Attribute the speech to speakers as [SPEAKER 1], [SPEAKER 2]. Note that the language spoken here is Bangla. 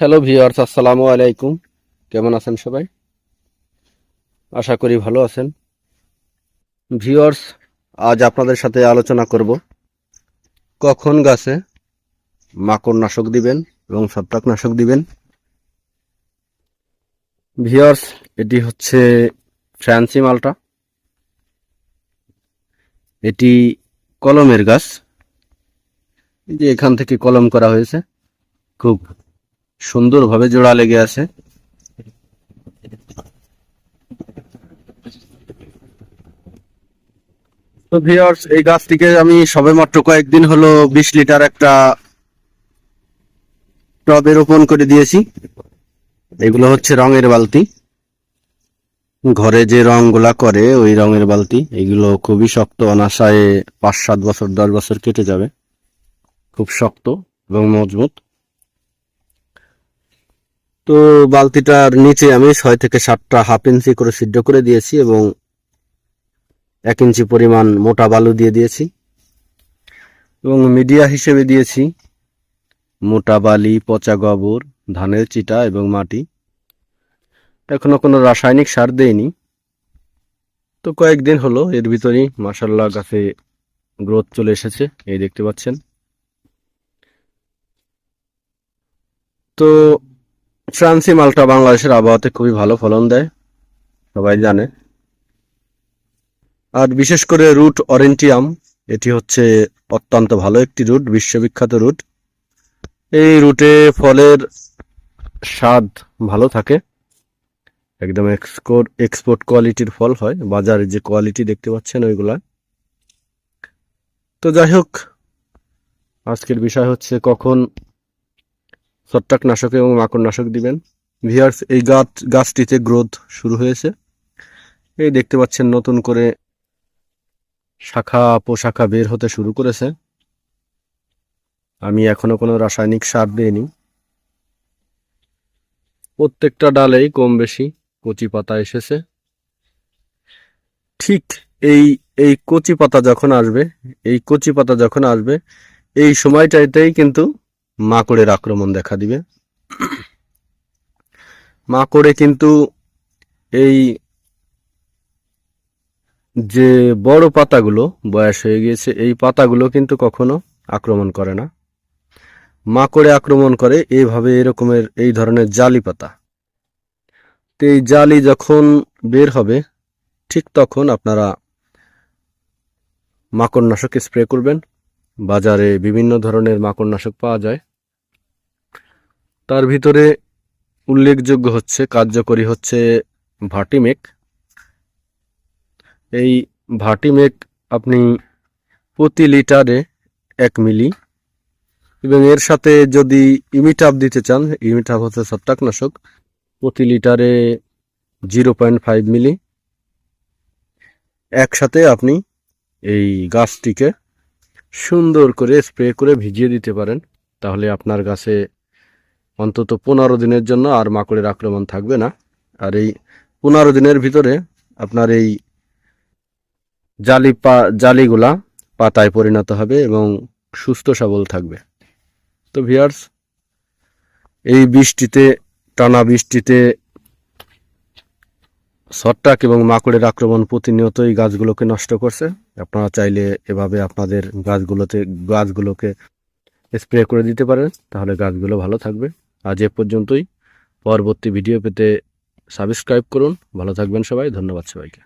[SPEAKER 1] হ্যালো ভিউয়ার্স আসসালামু আলাইকুম কেমন আছেন সবাই? আশা করি ভালো আছেন। ভিউয়ার্স আজ আপনাদের সাথে আলোচনা করব। কখন গাছে মাকড় নাশক দিবেন এবং নাশক দিবেন? ভিউয়ার্স এটি হচ্ছে ফ্যান্সি মালটা। এটি কলমের গাছ। যে এখান থেকে কলম করা হয়েছে, খুব সুন্দরভাবে জোড়া লেগে আছে। তো ভিউয়ার্স এই গাছটিকে আমি সবেমাত্র কয়েকদিন হলো বিশ লিটার একটা টবে রোপণ করে দিয়েছি। এগুলো হচ্ছে রঙের বালতি। ঘরে যে রংগুলা করে, ওই রঙের বালতি। এগুলো খুবই শক্ত অনাশায় পাঁচ সাত বছর, দশ বছর কেটে যাবে। খুব শক্ত এবং মজবুত। তো বালতিটার নিচে আমি ছয় থেকে সাতটা হাফ ইঞ্চি করে সিদ্ধ করে দিয়েছি এবং এক ইঞ্চি পরিমাণ মোটা বালু দিয়ে দিয়েছি। এবং মিডিয়া হিসেবে দিয়েছি মোটা বালি, পচা গোবর, ধানের চিটা এবং মাটি। এখনও কোনো রাসায়নিক সার দেয়নি তো কয়েকদিন হলো এর ভিতরেই মাসাল্লাহ গাছে গ্রোথ চলে এসেছে, এই দেখতে পাচ্ছেন। তো ফ্রান্সি মালটা বাংলাদেশের আবহাওয়াতে খুবই ভালো ফলন দেয়, সবাই জানে। আর বিশেষ করে রুট অরেন্টিয়াম, এটি হচ্ছে অত্যন্ত ভালো একটি রুট, বিশ্ববিখ্যাত রুট। এই রুটে ফলের স্বাদ ভালো থাকে। একদম এক্সপোর্ট এক্সপোর্ট কোয়ালিটির ফল হয়, বাজারে যে কোয়ালিটি দেখতে পাচ্ছেন ওইগুলা। তো যাই হোক, আজকের বিষয় হচ্ছে কখন ছত্রাকনাশক এবং মাকড়নাশক দিবেন। ভিয়ার্স এই গাছ, গাছটিতে গ্রোথ শুরু হয়েছে। এই দেখতে পাচ্ছেন নতুন করে শাখা পোশাখা বের হতে শুরু করেছে। আমি এখনও কোনো রাসায়নিক সার দিইনি। প্রত্যেকটা ডালেই কম বেশি কচি পাতা এসেছে। ঠিক এই এই কচি পাতা যখন আসবে, এই কচি পাতা যখন আসবে, এই সময়টাইতেই কিন্তু মাকড়ের আক্রমণ দেখা দিবে। মাকড়ে কিন্তু এই যে বড় পাতাগুলো, বয়স হয়ে গিয়েছে, এই পাতাগুলো কিন্তু কখনো আক্রমণ করে না। মাকড়ে আক্রমণ করে এইভাবে এরকমের এই ধরনের জালি পাতা। তো এই জালি যখন বের হবে, ঠিক তখন আপনারা মাকড়নাশক স্প্রে করবেন। বাজারে বিভিন্ন ধরনের মাকড়নাশক পাওয়া যায়। তার ভিতরে উল্লেখযোগ্য হচ্ছে, কার্যকরী হচ্ছে ভাটিমেক। এই ভাটিমেক আপনি প্রতি লিটারে এক মিলি এবং এর সাথে যদি ইমিটাপ দিতে চান, ইমিটাপ হচ্ছে ছত্রাকনাশক, প্রতি লিটারে জিরো পয়েন্ট ফাইভ মিলি। একসাথে আপনি এই গাছটিকে সুন্দর করে স্প্রে করে ভিজিয়ে দিতে পারেন, তাহলে আপনার গাছে অন্তত পনেরো দিনের জন্য আর মাকড়ের আক্রমণ থাকবে না। আর এই পনেরো দিনের ভিতরে আপনার এই জালি পা জালিগুলা পাতায় পরিণত হবে এবং সুস্থ সবল থাকবে। তো ভিয়ার্স এই বৃষ্টিতে, টানা বৃষ্টিতে ছত্রাক এবং মাকড়ের আক্রমণ প্রতিনিয়তই গাছগুলোকে নষ্ট করছে। আপনারা চাইলে এভাবে আপনাদের গাছগুলোতে, গাছগুলোকে স্প্রে করে দিতে পারেন। তাহলে গাছগুলো ভালো থাকবে। আজ এ পর্যন্তই। পরবর্তী ভিডিও পেতে সাবস্ক্রাইব করুন। ভালো থাকবেন সবাই। ধন্যবাদ সবাইকে।